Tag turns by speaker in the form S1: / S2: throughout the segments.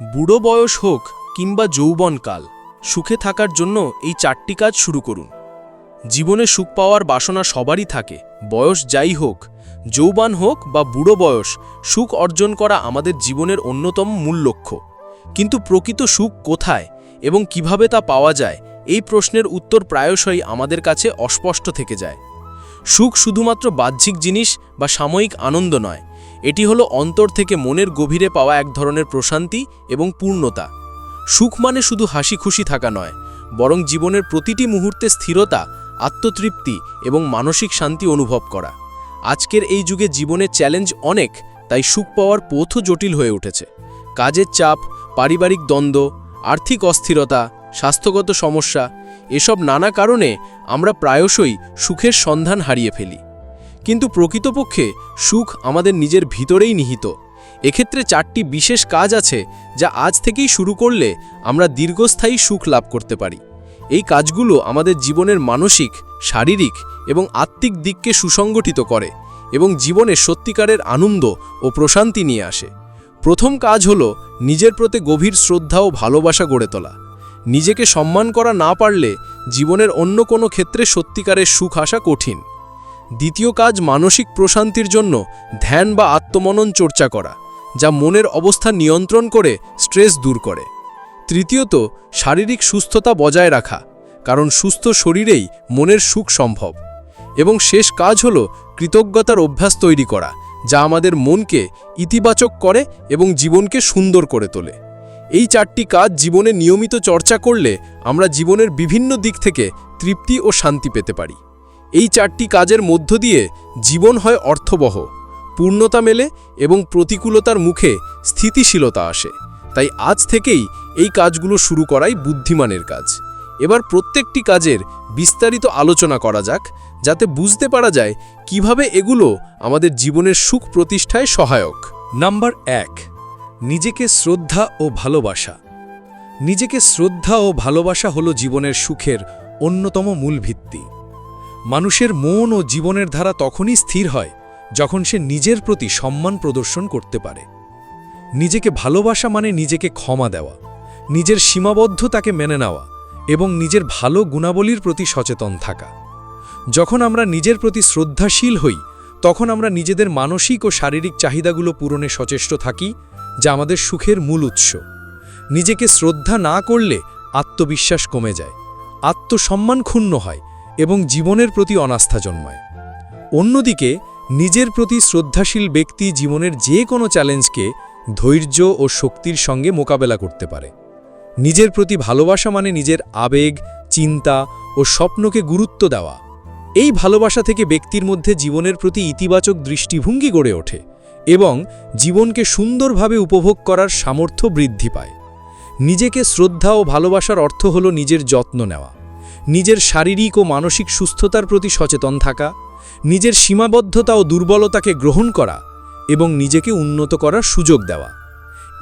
S1: বুড়ো বয়স হোক কিংবা যৌবনকাল, সুখে থাকার জন্য এই চারটি কাজ শুরু করুন। জীবনে সুখ পাওয়ার বাসনা সবারই থাকে, বয়স যাই হোক, যৌবান হোক বা বুড়ো বয়স, সুখ অর্জন করা আমাদের জীবনের অন্যতম মূল লক্ষ্য। কিন্তু প্রকৃত সুখ কোথায় এবং কীভাবে তা পাওয়া যায়, এই প্রশ্নের উত্তর প্রায়শই আমাদের কাছে অস্পষ্ট থেকে যায়। সুখ শুধুমাত্র বাহ্যিক জিনিস বা সাময়িক আনন্দ নয় এটি হলো অন্তর থেকে মনের গভীরে পাওয়া এক ধরনের প্রশান্তি এবং পূর্ণতা। সুখ মানে শুধু হাসি খুশি থাকা নয়, বরং জীবনের প্রতিটি মুহূর্তে স্থিরতা, আত্মতৃপ্তি এবং মানসিক শান্তি অনুভব করা। আজকের এই যুগে জীবনের চ্যালেঞ্জ অনেক, তাই সুখ পাওয়ার পথও জটিল হয়ে উঠেছে। কাজের চাপ, পারিবারিক দ্বন্দ্ব, আর্থিক অস্থিরতা, স্বাস্থ্যগত সমস্যা, এসব নানা কারণে আমরা প্রায়শই সুখের সন্ধান হারিয়ে ফেলি। কিন্তু প্রকৃতপক্ষে সুখ আমাদের নিজের ভিতরেই নিহিত। এক্ষেত্রে চারটি বিশেষ কাজ আছে যা আজ থেকেই শুরু করলে আমরা দীর্ঘস্থায়ী সুখ লাভ করতে পারি। এই কাজগুলো আমাদের জীবনের মানসিক, শারীরিক এবং আত্মিক দিককে সুসংগঠিত করে এবং জীবনে সত্যিকারের আনন্দ ও প্রশান্তি নিয়ে আসে। প্রথম কাজ হল নিজের প্রতি গভীর শ্রদ্ধা ও ভালোবাসা গড়ে তোলা। নিজেকে সম্মান করা না পারলে জীবনের অন্য কোনো ক্ষেত্রে সত্যিকারের সুখ আসা কঠিন। দ্বিতীয় কাজ মানসিক প্রশান্তির জন্য ধ্যান বা আত্মমনন চর্চা করা, যা মনের অবস্থা নিয়ন্ত্রণ করে, স্ট্রেস দূর করে। তৃতীয়ত, শারীরিক সুস্থতা বজায় রাখা, কারণ সুস্থ শরীরেই মনের সুখ সম্ভব। এবং শেষ কাজ হল কৃতজ্ঞতার অভ্যাস তৈরি করা, যা আমাদের মনকে ইতিবাচক করে এবং জীবনকে সুন্দর করে তোলে। এই চারটি কাজ জীবনে নিয়মিত চর্চা করলে আমরা জীবনের বিভিন্ন দিক থেকে তৃপ্তি ও শান্তি পেতে পারি। এই চারটি কাজের মধ্য দিয়ে জীবন হয় অর্থবহ। পূর্ণতা মেলে এবং প্রতিকূলতার মুখে স্থিতিশীলতা আসে। তাই আজ থেকেই এই কাজগুলো শুরু করাই বুদ্ধিমানের কাজ। এবার প্রত্যেকটি কাজের বিস্তারিত আলোচনা করা যাক, যাতে বুঝতে পারা যায় কীভাবে এগুলো আমাদের জীবনের সুখ প্রতিষ্ঠায় সহায়ক।
S2: নাম্বার এক, নিজেকে শ্রদ্ধা ও ভালোবাসা। নিজেকে শ্রদ্ধা ও ভালোবাসা হলো জীবনের সুখের অন্যতম মূল ভিত্তি। মানুষের মন ও জীবনের ধারা তখনই স্থির হয় যখন সে নিজের প্রতি সম্মান প্রদর্শন করতে পারে। নিজেকে ভালোবাসা মানে নিজেকে ক্ষমা দেওয়া, নিজের সীমাবদ্ধতাকে মেনে নেওয়া এবং নিজের ভালো গুণাবলীর প্রতি সচেতন থাকা। যখন আমরা নিজের প্রতি শ্রদ্ধাশীল হই, তখন আমরা নিজেদের মানসিক ও শারীরিক চাহিদাগুলো পূরণে সচেষ্ট থাকি, যা আমাদের সুখের মূল উৎস। নিজেকে শ্রদ্ধা না করলে আত্মবিশ্বাস কমে যায়, আত্মসম্মান ক্ষুণ্ণ হয় এবং জীবনের প্রতি অনাস্থা জন্মায়। অন্যদিকে, নিজের প্রতি শ্রদ্ধাশীল ব্যক্তি জীবনের যে কোনো চ্যালেঞ্জকে ধৈর্য ও শক্তির সঙ্গে মোকাবেলা করতে পারে। নিজের প্রতি ভালোবাসা মানে নিজের আবেগ, চিন্তা ও স্বপ্নকে গুরুত্ব দেওয়া। এই ভালোবাসা থেকে ব্যক্তির মধ্যে জীবনের প্রতি ইতিবাচক দৃষ্টিভঙ্গি গড়ে ওঠে এবং জীবনকে সুন্দরভাবে উপভোগ করার সামর্থ্য বৃদ্ধি পায়। নিজেকে শ্রদ্ধা ও ভালোবাসার অর্থ হল নিজের যত্ন নেওয়া। নিজের শারীরিক ও মানসিক সুস্থতার প্রতি সচেতন থাকা, নিজের সীমাবদ্ধতা ও দুর্বলতাকে গ্রহণ করা এবং নিজেকে উন্নত করার সুযোগ দেওয়া।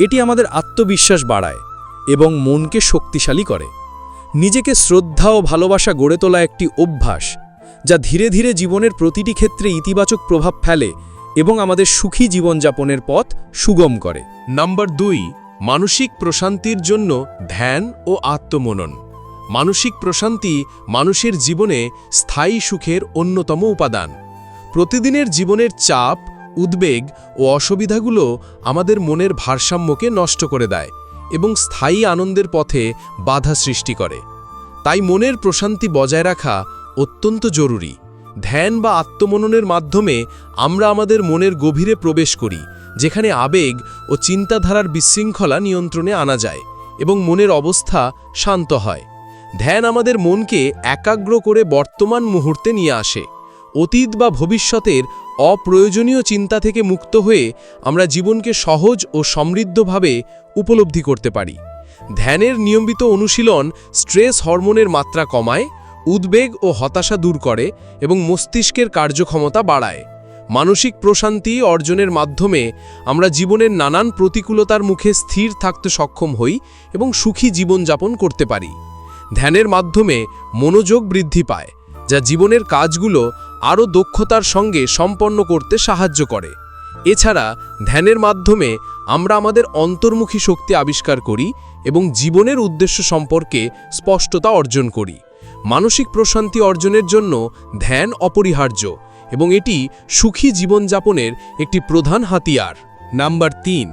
S2: এটি আমাদের আত্মবিশ্বাস বাড়ায় এবং মনকে শক্তিশালী করে। নিজেকে শ্রদ্ধা ও ভালোবাসা গড়ে তোলা একটি অভ্যাস যা ধীরে ধীরে জীবনের প্রতিটি ক্ষেত্রে ইতিবাচক প্রভাব ফেলে এবং আমাদের সুখী জীবনযাপনের পথ সুগম করে।
S1: নাম্বার দুই, মানসিক প্রশান্তির জন্য ধ্যান ও আত্মমনন। মানসিক প্রশান্তি মানুষের জীবনে স্থায়ী সুখের অন্যতম উপাদান। প্রতিদিনের জীবনের চাপ, উদ্বেগ ও অসুবিধাগুলো আমাদের মনের ভারসাম্যকে নষ্ট করে দেয় এবং স্থায়ী আনন্দের পথে বাধা সৃষ্টি করে। তাই মনের প্রশান্তি বজায় রাখা অত্যন্ত জরুরি। ধ্যান বা আত্মমননের মাধ্যমে আমরা আমাদের মনের গভীরে প্রবেশ করি, যেখানে আবেগ ও চিন্তাধারার বিশৃঙ্খলা নিয়ন্ত্রণে আনা যায় এবং মনের অবস্থা শান্ত হয়। ধ্যান আমাদের মনকে একাগ্র করে বর্তমান মুহূর্তে নিয়ে আসে। অতীত বা ভবিষ্যতের অপ্রয়োজনীয় চিন্তা থেকে মুক্ত হয়ে আমরা জীবনকে সহজ ও সমৃদ্ধভাবে উপলব্ধি করতে পারি। ধ্যানের নিয়মিত অনুশীলন স্ট্রেস হরমোনের মাত্রা কমায়, উদ্বেগ ও হতাশা দূর করে এবং মস্তিষ্কের কার্যক্ষমতা বাড়ায়। মানসিক প্রশান্তি অর্জনের মাধ্যমে আমরা জীবনের নানান প্রতিকূলতার মুখে স্থির থাকতে সক্ষম হই এবং সুখী জীবনযাপন করতে পারি। ধ্যানের মাধ্যমে মনোযোগ বৃদ্ধি পায়, যা জীবনের কাজগুলো আরও দক্ষতার সঙ্গে সম্পন্ন করতে সাহায্য করে। এছাড়া ধ্যানের মাধ্যমে আমরা আমাদের অন্তর্মুখী শক্তি আবিষ্কার করি এবং জীবনের উদ্দেশ্য সম্পর্কে স্পষ্টতা অর্জন করি। মানসিক প্রশান্তি অর্জনের জন্য ধ্যান অপরিহার্য এবং এটি সুখী জীবনযাপনের একটি প্রধান হাতিয়ার। নাম্বার তিন,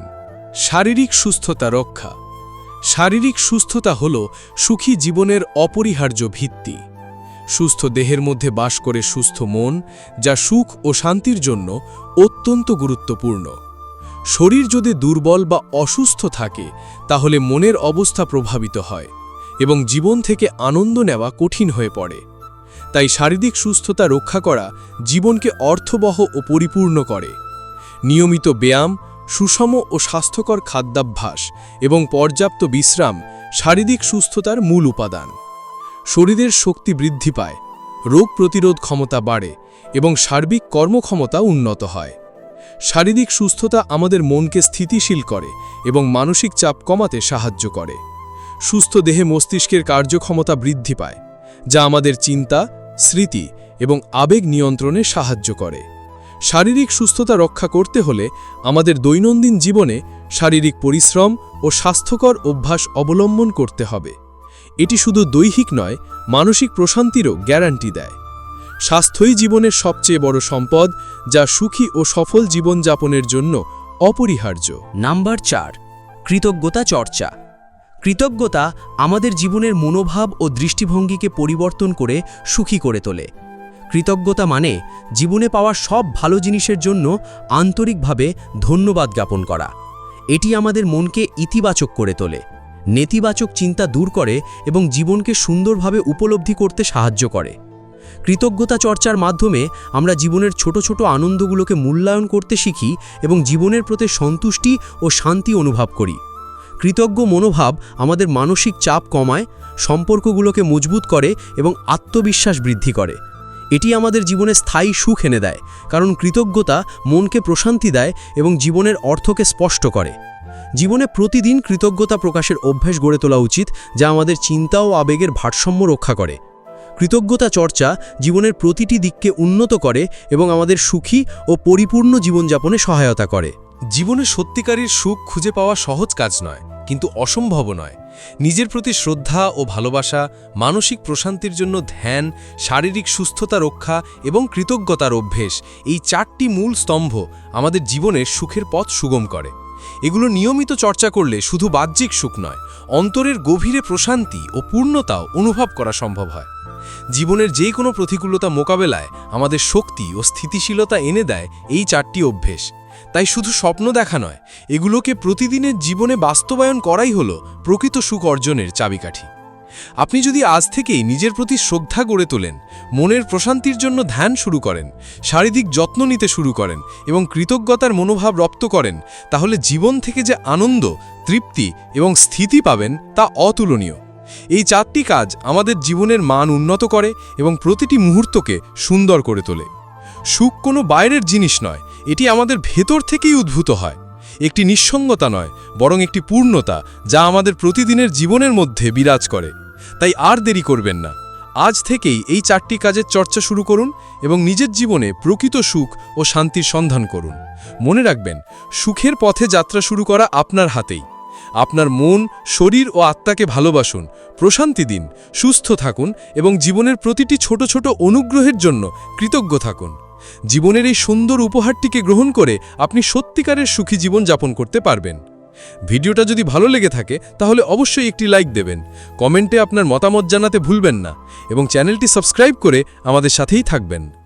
S1: শারীরিক সুস্থতা রক্ষা। শারীরিক সুস্থতা হল সুখী জীবনের অপরিহার্য ভিত্তি। সুস্থ দেহের মধ্যে বাস করে সুস্থ মন, যা সুখ ও শান্তির জন্য অত্যন্ত গুরুত্বপূর্ণ। শরীর যদি দুর্বল বা অসুস্থ থাকে, তাহলে মনের অবস্থা প্রভাবিত হয় এবং জীবন থেকে আনন্দ নেওয়া কঠিন হয়ে পড়ে। তাই শারীরিক সুস্থতা রক্ষা করা জীবনকে অর্থবহ ও পরিপূর্ণ করে। নিয়মিত ব্যায়াম সুষম ও স্বাস্থ্যকর খাদ্যাভ্যাস এবং পর্যাপ্ত বিশ্রাম শারীরিক সুস্থতার মূল উপাদান। শরীরের শক্তি বৃদ্ধি পায়, রোগ প্রতিরোধ ক্ষমতা বাড়ে এবং সার্বিক কর্মক্ষমতা উন্নত হয়। শারীরিক সুস্থতা আমাদের মনকে স্থিতিশীল করে এবং মানসিক চাপ কমাতে সাহায্য করে। সুস্থ দেহে মস্তিষ্কের কার্যক্ষমতা বৃদ্ধি পায়, যা আমাদের চিন্তা, স্মৃতি এবং আবেগ নিয়ন্ত্রণে সাহায্য করে। শারীরিক সুস্থতা রক্ষা করতে হলে আমাদের দৈনন্দিন জীবনে শারীরিক পরিশ্রম ও স্বাস্থ্যকর অভ্যাস অবলম্বন করতে হবে। এটি শুধু দৈহিক নয়, মানসিক প্রশান্তিরও গ্যারান্টি দেয়। স্বাস্থ্যই জীবনের সবচেয়ে বড় সম্পদ, যা সুখী ও সফল জীবনযাপনের জন্য অপরিহার্য।
S3: নাম্বার চার, কৃতজ্ঞতা চর্চা। কৃতজ্ঞতা আমাদের জীবনের মনোভাব ও দৃষ্টিভঙ্গিকে পরিবর্তন করে সুখী করে তোলে। কৃতজ্ঞতা মানে জীবনে পাওয়া সব ভালো জিনিসের জন্য আন্তরিকভাবে ধন্যবাদ জ্ঞাপন করা। এটি আমাদের মনকে ইতিবাচক করে তোলে, নেতিবাচক চিন্তা দূর করে এবং জীবনকে সুন্দরভাবে উপলব্ধি করতে সাহায্য করে। কৃতজ্ঞতা চর্চার মাধ্যমে আমরা জীবনের ছোট ছোট আনন্দগুলোকে মূল্যায়ন করতে শিখি এবং জীবনের প্রতি সন্তুষ্টি ও শান্তি অনুভব করি। কৃতজ্ঞ মনোভাব আমাদের মানসিক চাপ কমায়, সম্পর্কগুলোকে মজবুত করে এবং আত্মবিশ্বাস বৃদ্ধি করে। এটি আমাদের জীবনে স্থায়ী সুখ এনে দেয়, কারণ কৃতজ্ঞতা মনকে প্রশান্তি দেয় এবং জীবনের অর্থকে স্পষ্ট করে। জীবনে প্রতিদিন কৃতজ্ঞতা প্রকাশের অভ্যেস গড়ে তোলা উচিত, যা আমাদের চিন্তা ও আবেগের ভারসাম্য রক্ষা করে। কৃতজ্ঞতা চর্চা জীবনের প্রতিটি দিককে উন্নত করে এবং আমাদের সুখী ও পরিপূর্ণ জীবনযাপনে সহায়তা করে।
S1: জীবনে সত্যিকারের সুখ খুঁজে পাওয়া সহজ কাজ নয়, কিন্তু অসম্ভব নয়। নিজের প্রতি শ্রদ্ধা ও ভালোবাসা, মানসিক প্রশান্তির জন্য ধ্যান, শারীরিক সুস্থতা রক্ষা এবং কৃতজ্ঞতার অভ্যেস এই চারটি মূল স্তম্ভ আমাদের জীবনের সুখের পথ সুগম করে। এগুলো নিয়মিত চর্চা করলে শুধু বাহ্যিক সুখ নয়, অন্তরের গভীরে প্রশান্তি ও পূর্ণতাও অনুভব করা সম্ভব হয়। জীবনের যে কোনো প্রতিকূলতা মোকাবেলায় আমাদের শক্তি ও স্থিতিশীলতা এনে দেয় এই চারটি অভ্যেস। তাই শুধু স্বপ্ন দেখা নয়, এগুলোকে প্রতিদিনের জীবনে বাস্তবায়ন করাই হলো প্রকৃত সুখ অর্জনের চাবিকাঠি। আপনি যদি আজ থেকেই নিজের প্রতি শ্রদ্ধা গড়ে তোলেন, মনের প্রশান্তির জন্য ধ্যান শুরু করেন, শারীরিক যত্ন নিতে শুরু করেন এবং কৃতজ্ঞতার মনোভাব রপ্ত করেন, তাহলে জীবন থেকে যে আনন্দ, তৃপ্তি এবং স্থিতি পাবেন তা অতুলনীয়। এই চারটি কাজ আমাদের জীবনের মান উন্নত করে এবং প্রতিটি মুহূর্তকে সুন্দর করে তোলে। সুখ কোনো বাইরের জিনিস নয় এটি আমাদের ভেতর থেকেই উদ্ভূত হয়। একটি নিঃসঙ্গতা নয়, বরং একটি পূর্ণতা, যা আমাদের প্রতিদিনের জীবনের মধ্যে বিরাজ করে। তাই আর দেরি করবেন না। আজ থেকেই এই চারটি কাজের চর্চা শুরু করুন এবং নিজের জীবনে প্রকৃত সুখ ও শান্তির সন্ধান করুন। মনে রাখবেন, সুখের পথে যাত্রা শুরু করা আপনার হাতেই। আপনার মন, শরীর ও আত্মাকে ভালোবাসুন, প্রশান্তি দিন, সুস্থ থাকুন এবং জীবনের প্রতিটি ছোট ছোট অনুগ্রহের জন্য কৃতজ্ঞ থাকুন। জীবনের এই সুন্দর উপহারটিকে গ্রহণ করে আপনি সত্যিকারের সুখী জীবন যাপন করতে পারবেন। ভিডিওটা যদি ভালো লেগে থাকে, তাহলে অবশ্যই একটি লাইক দেবেন। কমেন্টে আপনার মতামত জানাতে ভুলবেন না এবং চ্যানেলটি সাবস্ক্রাইব করে আমাদের সাথেই থাকবেন।